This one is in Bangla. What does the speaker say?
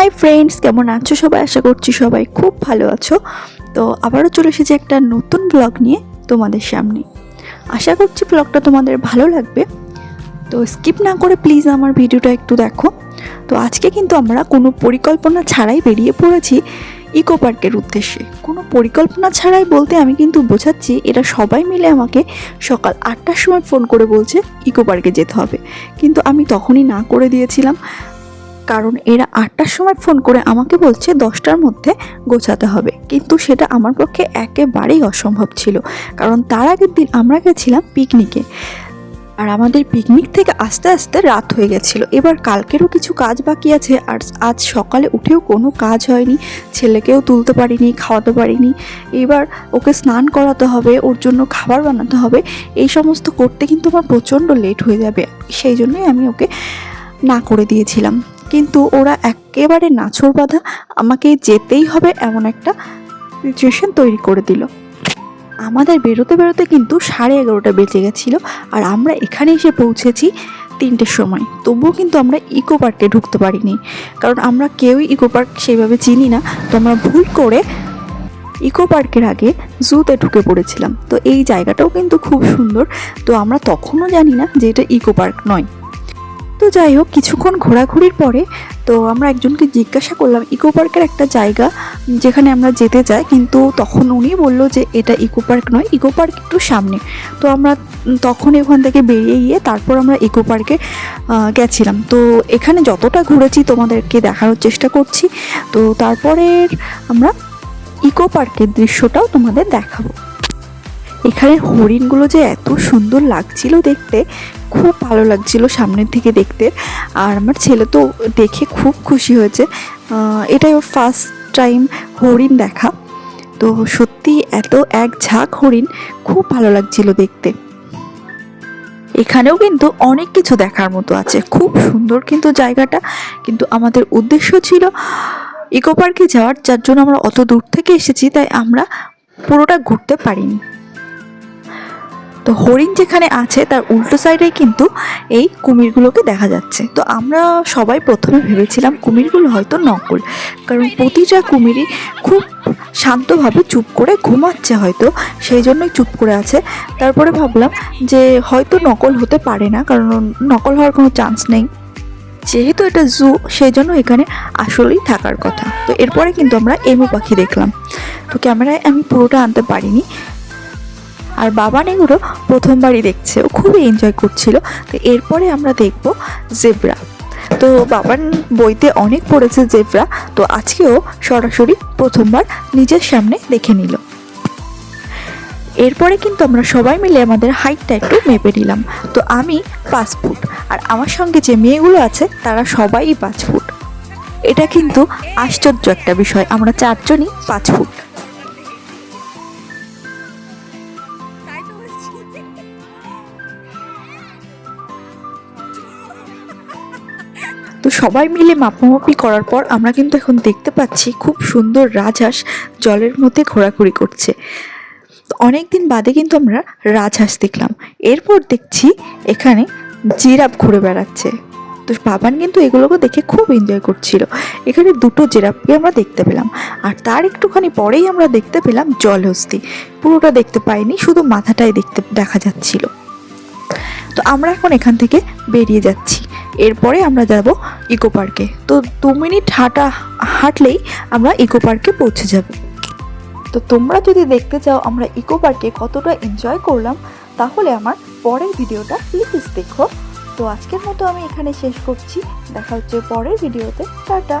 হাই ফ্রেন্ডস কেমন আছো সবাই? আশা করছি সবাই খুব ভালো আছো। তো আবারও চলে এসেছি একটা নতুন ব্লগ নিয়ে তোমাদের সামনে। আশা করছি ব্লগটা তোমাদের ভালো লাগবে। তো স্কিপ না করে প্লিজ আমার ভিডিওটা একটু দেখো। তো আজকে কিন্তু আমরা কোনো পরিকল্পনা ছাড়াই বেরিয়ে পড়েছি ইকো পার্কের উদ্দেশ্যে। কোনো পরিকল্পনা ছাড়াই বলতে আমি কিন্তু বোঝাচ্ছি, এরা সবাই মিলে আমাকে সকাল আটটার সময় ফোন করে বলছে ইকো পার্কে যেতে হবে। কিন্তু আমি তখনই না করে দিয়েছিলাম। কারণ এরা আটটার সময় ফোন করে আমাকে বলছে দশটার মধ্যে গোছাতে হবে। কিন্তু সেটা আমার পক্ষে একেবারেই অসম্ভব ছিল। কারণ তার আগের দিন আমরা গেছিলাম পিকনিকে। আর আমাদের পিকনিক থেকে আস্তে আস্তে রাত হয়ে গেছিল। এবার কালকেরও কিছু কাজ বাকি আছে। আর আজ সকালে উঠেও কোনো কাজ হয়নি। ছেলেকেও তুলতে পারিনি, খাওয়াতে পারিনি। এবার ওকে স্নান করাতে হবে, ওর জন্য খাবার বানাতে হবে। এই সমস্ত করতে কিন্তু আমার প্রচণ্ড লেট হয়ে যাবে। সেই জন্যই আমি ওকে না করে দিয়েছিলাম। কিন্তু ওরা একেবারে নাছর বাঁধা আমাকে যেতেই হবে এমন একটা সিচুয়েশন তৈরি করে দিল। আমাদের বেরোতে বেরোতে কিন্তু সাড়ে এগারোটা বেজে গেছিল আর আমরা এখানে এসে পৌঁছেছি তিনটের সময়। তবুও কিন্তু আমরা ইকো পার্কে ঢুকতে পারিনি। কারণ আমরা কেউই ইকো পার্ক সেইভাবে চিনি না। তো আমরা ভুল করে ইকো পার্কের আগে জুতে ঢুকে পড়েছিলাম। তো এই জায়গাটাও কিন্তু খুব সুন্দর। তো আমরা তখনও জানি না যে এটা ইকো পার্ক নয়। যাই হোক, কিছুক্ষণ ঘোরাঘুরির পরে তো আমরা একজনকে জিজ্ঞাসা করলাম, ইকো পার্কের একটা জায়গা যেখানে আমরা যেতে চাই, কিন্তু তখন উনি বলল যে এটা ইকো পার্ক নয়, ইকো পার্ক একটু সামনে। তো আমরা তখন ওখান থেকে বেরিয়ে গিয়ে তারপর আমরা ইকো পার্কে গেছিলাম। তো এখানে যতটা ঘুরেছি তোমাদেরকে দেখানোর চেষ্টা করছি। তো তারপরে আমরা ইকো পার্কের দৃশ্যটাও তোমাদের দেখাবো। এখানে হরিণগুলো যে এত সুন্দর লাগছিল দেখতে, খুব ভালো লাগছিল সামনের থেকে দেখতে। আর আমার ছেলে তো দেখে খুব খুশি হয়েছে। এটাই ওর ফার্স্ট টাইম হরিণ দেখা। তো সত্যি এত এক ঝাঁক হরিণ, খুব ভালো লাগছিল দেখতে। এখানেও কিন্তু অনেক কিছু দেখার মতো আছে। খুব সুন্দর কিন্তু জায়গাটা। কিন্তু আমাদের উদ্দেশ্য ছিল ইকো পার্কে যাওয়ার, যার জন্য আমরা অত দূর থেকে এসেছি, তাই আমরা পুরোটা ঘুরতে পারিনি। তো হরিণ যেখানে আছে, তার উল্টো সাইডে কিন্তু এই কুমিরগুলোকে দেখা যাচ্ছে। তো আমরা সবাই প্রথমে ভেবেছিলাম কুমিরগুলো হয়তো নকল, কারণ প্রতিটা কুমিরই খুব শান্তভাবে চুপ করে ঘুমাচ্ছে হয়তো, সেই জন্যই চুপ করে আছে। তারপরে ভাবলাম যে হয়তো নকল হতে পারে না, কারণ নকল হওয়ার কোনো চান্স নেই। যেহেতু এটা জু সেই জন্য এখানে আসলেই থাকার কথা। তো এরপরে কিন্তু আমরা এমু পাখি দেখলাম। তো ক্যামেরায় আমি পুরোটা আনতে পারিনি। আর বাবা নেগুলো প্রথমবারই দেখছে, ও খুবই এনজয় করছিল। তো এরপরে আমরা দেখব জেব্রা। তো বাবার বইতে অনেক পড়েছে জেব্রা, তো আজকেও সরাসরি প্রথমবার নিজের সামনে দেখে নিল। এরপরে কিন্তু আমরা সবাই মিলে আমাদের হাইটটা একটু মেপে নিলাম। তো আমি পাঁচ ফুট, আর আমার সঙ্গে যে মেয়েগুলো আছে, তারা সবাই পাঁচ ফুট। এটা কিন্তু আশ্চর্য একটা বিষয়, আমরা চারজনই পাঁচ ফুট। তো সবাই মিলে মাপামাপি করার পর আমরা কিন্তু এখন দেখতে পাচ্ছি খুব সুন্দর রাজহাঁস জলের মধ্যে ঘোরাঘুরি করছে। অনেক দিন বাদে কিন্তু আমরা রাজহাঁস দেখলাম। এরপর দেখছি এখানে জিরাফ ঘুরে বেড়াচ্ছে। তো বাবান কিন্তু এগুলোকে দেখে খুব এনজয় করছিল। এখানে দুটো জিরাফকে আমরা দেখতে পেলাম। আর তার একটুখানি পরেই আমরা দেখতে পেলাম জলহস্তি। পুরোটা দেখতে পাইনি, শুধু মাথাটাই দেখতে দেখা যাচ্ছিল। তো আমরা এখন এখান থেকে বেরিয়ে যাচ্ছি। এরপরে আমরা যাব ইকো পার্কে। তো দু মিনিট হাঁটা, হাঁটলেই আমরা ইকো পার্কে পৌঁছে যাব। তো তোমরা যদি দেখতে চাও আমরা ইকো পার্কে কতটা এনজয় করলাম, তাহলে আমার পরের ভিডিওটা প্লিজ দেখো। তো আজকের মতো আমি এখানে শেষ করছি। দেখা হচ্ছে পরের ভিডিওতে। টাটা!